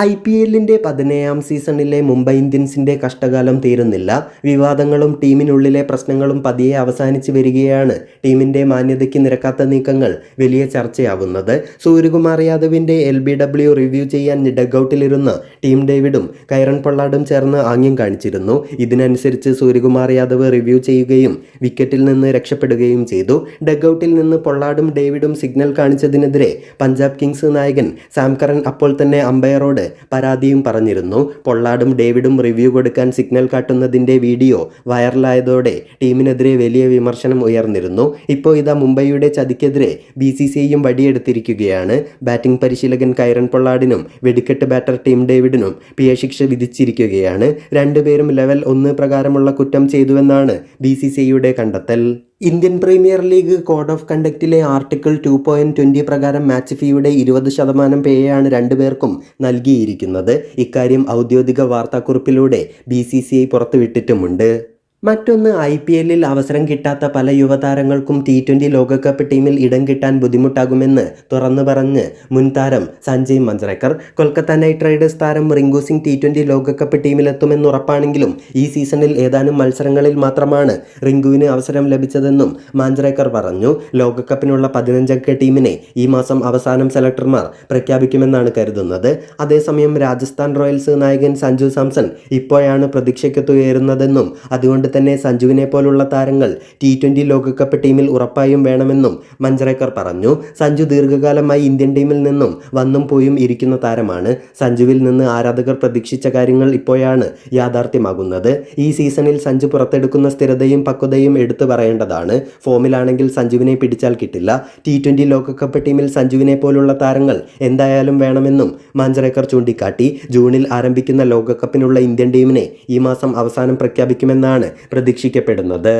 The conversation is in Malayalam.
ഐ പി എല്ലിന്റെ പതിനേഴാം സീസണിലെ മുംബൈ ഇന്ത്യൻസിന്റെ കഷ്ടകാലം തീരുന്നില്ല. വിവാദങ്ങളും ടീമിനുള്ളിലെ പ്രശ്നങ്ങളും പതിയെ അവസാനിച്ച് വരികയാണ്. ടീമിന്റെ മാന്യതയ്ക്ക് നിരക്കാത്ത നീക്കങ്ങൾ വലിയ ചർച്ചയാവുന്നത്. സൂര്യകുമാർ യാദവിന്റെ എൽ ബി ഡബ്ല്യു റിവ്യൂ ചെയ്യാൻ ഡഗൌട്ടിലിരുന്ന ടീം ഡേവിഡും കൈറൺ പൊള്ളാടും ചേർന്ന് ആംഗ്യം കാണിച്ചിരുന്നു. ഇതിനനുസരിച്ച് സൂര്യകുമാർ യാദവ് റിവ്യൂ ചെയ്യുകയും വിക്കറ്റിൽ നിന്ന് രക്ഷപ്പെടുകയും ചെയ്തു. ഡഗൌട്ടിൽ നിന്ന് പൊള്ളാടും ഡേവിഡും സിഗ്നൽ കാണിച്ചതിനെതിരെ പഞ്ചാബ് കിങ്സ് നായകൻ സാം കറൻ അപ്പോൾ തന്നെ അമ്പയറോട് പരാതിയും പറഞ്ഞിരുന്നു. പൊള്ളാടും ഡേവിഡും റിവ്യൂ കൊടുക്കാൻ സിഗ്നൽ കാട്ടുന്നതിന്റെ വീഡിയോ വൈറലായതോടെ ടീമിനെതിരെ വലിയ വിമർശനം ഉയർന്നിരുന്നു. ഇപ്പോൾ ഇതാ മുംബൈയുടെ ചതിക്കെതിരെ ബി സി സി ഐയും വടിയെടുത്തിരിക്കുകയാണ്. ബാറ്റിംഗ് പരിശീലകൻ കൈറൻ പൊള്ളാടിനും വെടിക്കെട്ട് ബാറ്റർ ടീം ഡേവിഡിനും പിഴ ശിക്ഷ വിധിച്ചിരിക്കുകയാണ്. രണ്ടുപേരും ലെവൽ ഒന്ന് പ്രകാരമുള്ള കുറ്റം ചെയ്തുവെന്നാണ് ബി സി സി ഐയുടെ കണ്ടെത്തൽ. Indian Premier League code of കണ്ടക്റ്റിലെ article two point twenty പ്രകാരം മാച്ച് ഫീയുടെ ഇരുപത് ശതമാനം പേയാണ് രണ്ടുപേർക്കും നൽകിയിരിക്കുന്നത്. ഇക്കാര്യം ഔദ്യോഗിക വാർത്താക്കുറിപ്പിലൂടെ ബി സി സി ഐ പുറത്തുവിട്ടിട്ടുമുണ്ട്. മറ്റൊന്ന് ഐ പി എല്ലിൽ അവസരം കിട്ടാത്ത പല യുവതാരങ്ങൾക്കും ടി ട്വന്റി ലോകകപ്പ് ടീമിൽ ഇടം കിട്ടാൻ ബുദ്ധിമുട്ടാകുമെന്ന് തുറന്നു പറഞ്ഞ് മുൻ താരം സഞ്ജയ് മഞ്ജ്രേക്കർ. കൊൽക്കത്ത നൈറ്റ് റൈഡേഴ്സ് താരം റിങ്കു സിംഗ് ടി ട്വന്റി ലോകകപ്പ് ടീമിലെത്തുമെന്ന് ഉറപ്പാണെങ്കിലും ഈ സീസണിൽ ഏതാനും മത്സരങ്ങളിൽ മാത്രമാണ് റിങ്കുവിന് അവസരം ലഭിച്ചതെന്നും മാഞ്ചറേക്കർ പറഞ്ഞു. ലോകകപ്പിനുള്ള പതിനഞ്ചംഗ ടീമിനെ ഈ മാസം അവസാനം സെലക്ടർമാർ പ്രഖ്യാപിക്കുമെന്നാണ് കരുതുന്നത്. അതേസമയം രാജസ്ഥാൻ റോയൽസ് നായകൻ സഞ്ജു സാംസൺ ഇപ്പോഴാണ് പ്രതീക്ഷയ്ക്കെത്തുയരുന്നതെന്നും അതുകൊണ്ട് തന്നെ സഞ്ജുവിനെ പോലുള്ള താരങ്ങൾ ടി ട്വന്റി ലോകകപ്പ് ടീമിൽ ഉറപ്പായും വേണമെന്നും മഞ്ചറേക്കർ പറഞ്ഞു. സഞ്ജു ദീർഘകാലമായി ഇന്ത്യൻ ടീമിൽ നിന്നും വന്നും പോയും ഇരിക്കുന്ന താരമാണ്. സഞ്ജുവിൽ നിന്ന് ആരാധകർ പ്രതീക്ഷിച്ച കാര്യങ്ങൾ ഇപ്പോഴാണ് യാഥാർത്ഥ്യമാകുന്നത്. ഈ സീസണിൽ സഞ്ജു പുറത്തെടുക്കുന്ന സ്ഥിരതയും പക്വതയും എടുത്തു പറയേണ്ടതാണ്. ഫോമിലാണെങ്കിൽ സഞ്ജുവിനെ പിടിച്ചാൽ കിട്ടില്ല. ടി ട്വന്റി ലോകകപ്പ് ടീമിൽ സഞ്ജുവിനെ പോലുള്ള താരങ്ങൾ എന്തായാലും വേണമെന്നും മാഞ്ചറേക്കർ ചൂണ്ടിക്കാട്ടി. ജൂണിൽ ആരംഭിക്കുന്ന ലോകകപ്പിനുള്ള ഇന്ത്യൻ ടീമിനെ ഈ മാസം അവസാനം പ്രഖ്യാപിക്കുമെന്നാണ് പ്രതീക്ഷിക്കപ്പെടുന്നത്.